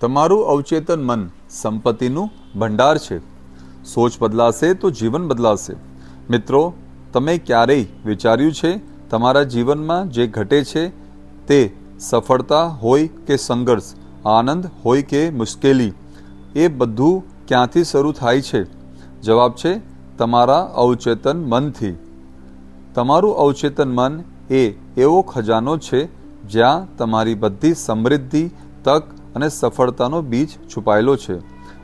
તમારું અવચેતન મન સંપત્તિનું ભંડાર છે. સોચ બદલાશે તો જીવન બદલાશે. મિત્રો, તમે ક્યારેય વિચાર્યું છે તમારા જીવનમાં જે ઘટે છે તે સફળતા હોય કે સંઘર્ષ, આનંદ હોય કે મુશ્કેલી, એ બધું ક્યાંથી શરૂ થાય છે? જવાબ છે, તમારા અવચેતન મનથી. તમારું અવચેતન મન એ એવો ખજાનો છે જ્યાં તમારી બધી સમૃદ્ધિ તક અને સફળતાનો બીજ છુપાયેલો છે.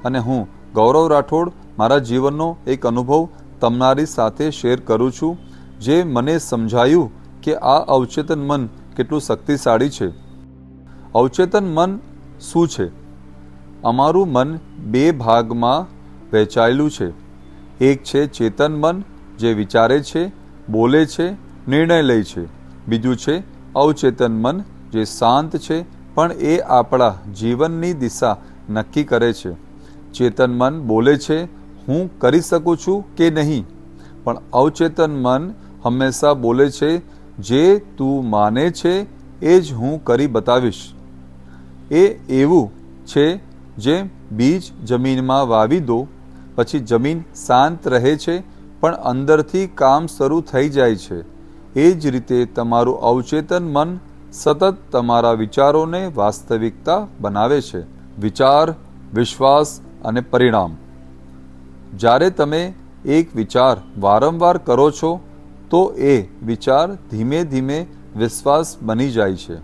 અને હું, ગૌરવ રાઠોડ, મારા જીવનનો એક અનુભવ તમારી સાથે શેર કરું છું, જે મને સમજાયું કે આ અવચેતન મન કેટલું શક્તિશાળી છે. અવચેતન મન શું છે? અમારું મન બે ભાગમાં વહેંચાયેલું છે. એક છે ચેતન મન, જે વિચારે છે, બોલે છે, નિર્ણય લે છે. બીજું છે અવચેતન મન, જે શાંત છે પણ એ આપણા જીવનની દિશા નક્કી કરે છે. ચેતન મન બોલે છે, હું કરી શકું છું કે નહીં? પણ અવચેતન મન હંમેશા બોલે છે, જે તું માને છે, એ જ હું કરી બતાવીશ. એ એવું છે જે બીજ જમીનમાં વાવી દો, પછી જમીન શાંત રહે છે, પણ અંદરથી કામ શરૂ થઈ જાય છે. એ જ રીતે તમારું અવચેતન મન સતત તમારા વિચારોને વાસ્તવિકતા બનાવે છે. વિચાર, વિશ્વાસ અને પરિણામ. જ્યારે તમે એક વિચાર વારંવાર કરો છો, તો એ વિચાર ધીમે ધીમે વિશ્વાસ બની જાય છે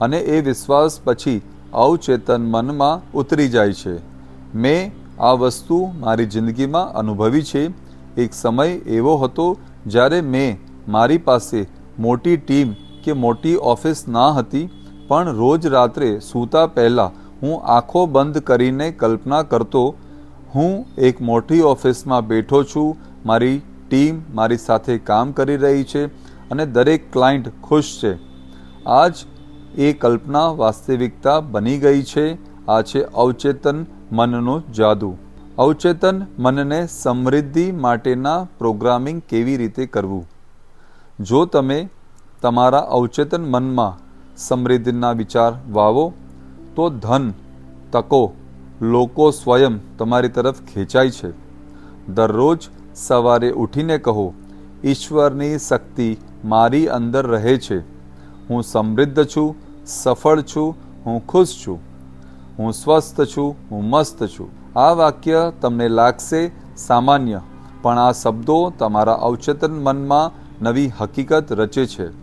અને એ વિશ્વાસ પછી અવચેતન મનમાં ઉતરી જાય છે. મેં આ વસ્તુ મારી જિંદગીમાં અનુભવી છે. એક સમય એવો હતો જ્યારે મેં મારી પાસે મોટી ટીમ કે મોટી ઓફિસ ના હતી, પણ રોજ રાત્રે સૂતા પહેલાં હું આંખો બંધ કરીને કલ્પના કરતો, હું એક મોટી ઓફિસમાં બેઠો છું, મારી ટીમ મારી સાથે કામ કરી રહી છે અને દરેક ક્લાયન્ટ ખુશ છે. આજ એ કલ્પના વાસ્તવિકતા બની ગઈ છે, આ છે અવચેતન મનનો જાદુ. અવચેતન મનને સમૃદ્ધિ માટેના પ્રોગ્રામિંગ કેવી રીતે કરવું? જો તમે તમારા અવચેતન મનમાં સમૃદ્ધિના વિચાર વાવો, તો ધન, તકો, લોકો સ્વયં તમારી તરફ ખેંચાય છે. દરરોજ સવારે ઉઠીને કહો, ઈશ્વરની શક્તિ મારી અંદર રહે છે. હું સમૃદ્ધ છું, સફળ છું, હું ખુશ છું. હું સ્વસ્થ છું, હું મસ્ત છું. આ વાક્ય તમને લાગશે સામાન્ય, પણ આ શબ્દો તમારા અવચેતન મનમાં નવી હકીકત રચે છે.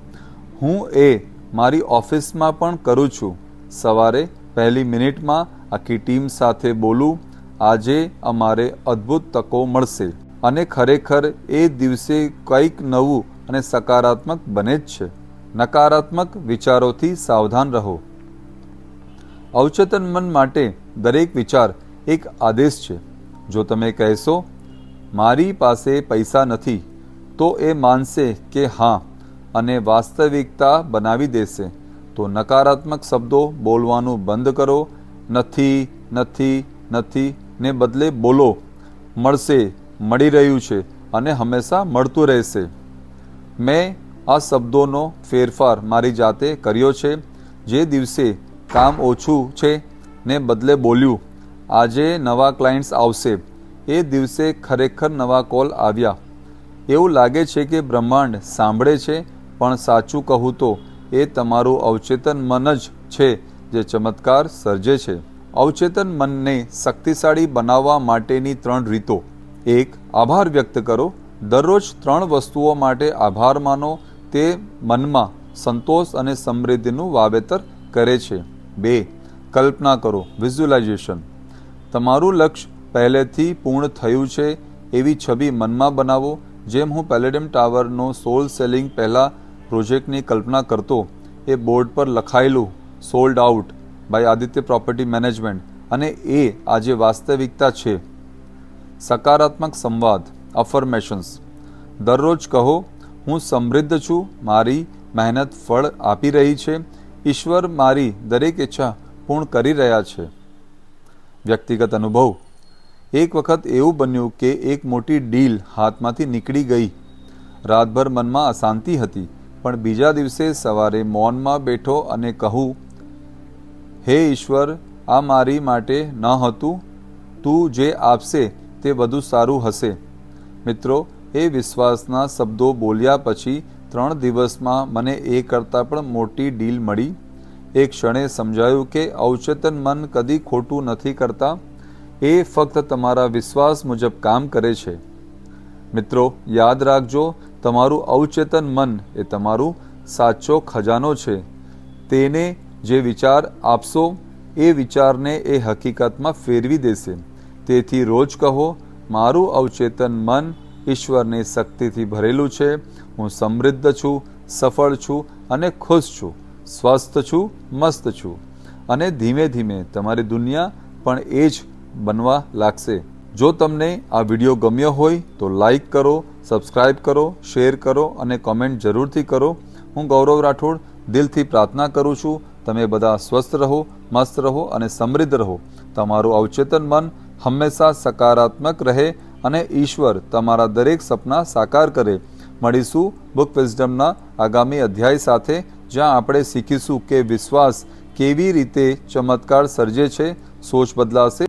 હું એ મારી ઓફિસમાં પણ કરું છું. સવારે પહેલી મિનિટમાં આખી ટીમ સાથે બોલું, આજે અમારે અદ્ભુત તકો મળશે. અને ખરેખર એ દિવસે કંઈક નવું અને સકારાત્મક બને જ છે. નકારાત્મક વિચારોથી સાવધાન રહો. અવચેતન મન માટે દરેક વિચાર એક આદેશ છે. જો તમે કહેશો, મારી પાસે પૈસા નથી, તો એ માનશે કે હા અને વાસ્તવિકતા બનાવી દેશે. તો નકારાત્મક શબ્દો બોલવાનું બંધ કરો. નથી નથી નથી ને બદલે બોલો. મળશે, મળી રહ્યું છે અને હંમેશા મળતું રહેશે. મેં આ શબ્દોનો ફેરફાર મારી જાતે કર્યો છે. જે દિવસે કામ ઓછું છે ને બદલે બોલ્યું. આજે નવા ક્લાયન્ટ્સ આવશે. એ દિવસે ખરેખર નવા કોલ આવ્યા. એવું લાગે છે કે બ્રહ્માંડ સાંભળે છે પણ સાચું કહું તો એ તમારું અવચેતન મન જ છે જે ચમત્કાર સર્જે છે. અવચેતન મનને શક્તિશાળી બનાવવા માટેની ત્રણ રીતો. એક, આભાર વ્યક્ત કરો. દરરોજ ત્રણ વસ્તુઓ માટે આભાર માનો. તે મનમાં સંતોષ અને સમૃદ્ધિનું વાવેતર કરે છે. બે, કલ્પના કરો. વિઝ્યુલાઇઝેશન. તમારું લક્ષ્ય પહેલેથી પૂર્ણ થયું છે એવી છબી મનમાં બનાવો. જેમ હું પેલેડિયમ ટાવરનો સોલ સેલિંગ પહેલાં પ્રોજેક્ટની કલ્પના કરતો એ બોર્ડ પર લખાયેલું sold out by Aditya property management અને એ આજે વાસ્તવિકતા છે. સકારાત્મક સંવાદ અફર્મેશન્સ દરરોજ કહો, હું સમૃદ્ધ છું, મારી મહેનત ફળ આપી રહી છે, ઈશ્વર મારી દરેક ઈચ્છા પૂર્ણ કરી રહ્યા છે. વ્યક્તિગત અનુભવ. એક વખત એવું બન્યું કે એક મોટી ડીલ હાથમાંથી નીકળી ગઈ. રાતભર મનમાં અશાંતિ હતી. પણ બીજા દિવસે સવારે મૌનમાં બેઠો અને કહું, હે ઈશ્વર, આ મારી માટે ન હતું. તું જે આપશે તે વધુ સારું હશે. મિત્રો, એ વિશ્વાસના શબ્દો બોલ્યા પછી ત્રણ દિવસમાં મને એ કરતાં પણ મોટી ડીલ મળી. એ ક્ષણે સમજાયું કે અવચેતન મન કદી ખોટું નથી કરતા. એ ફક્ત તમારા વિશ્વાસ મુજબ કામ કરે છે. મિત્રો, યાદ રાખજો, તમારું અવચેતન મન એ તમારું સાચો ખજાનો છે. તેને જે વિચાર આપશો, એ વિચારને એ હકીકતમાં ફેરવી દેશે. તેથી રોજ કહો, મારું અવચેતન મન ઈશ્વરની શક્તિથી ભરેલું છે. હું સમૃદ્ધ છું, સફળ છું અને ખુશ છું. સ્વસ્થ છું, મસ્ત છું. અને ધીમે ધીમે તમારી દુનિયા પણ એ જ બનવા લાગશે. જો તમને આ વીડિયો ગમ્યો હોય તો લાઈક કરો સબસ્ક્રાઈબ કરો, શેર કરો અને કોમેન્ટ જરૂરથી કરો. હું ગૌરવ રાઠોડ દિલથી પ્રાર્થના કરું છું, તમે બધા સ્વસ્થ રહો, મસ્ત રહો અને સમૃદ્ધ રહો. તમારું અવચેતન મન હંમેશા સકારાત્મક રહે અને ઈશ્વર તમારા દરેક સપના સાકાર કરે. મળીશું બુક વિઝડમના આગામી અધ્યાય સાથે, જ્યાં આપણે શીખીશું કે વિશ્વાસ કેવી રીતે ચમત્કાર સર્જે છે, સોચ બદલાશે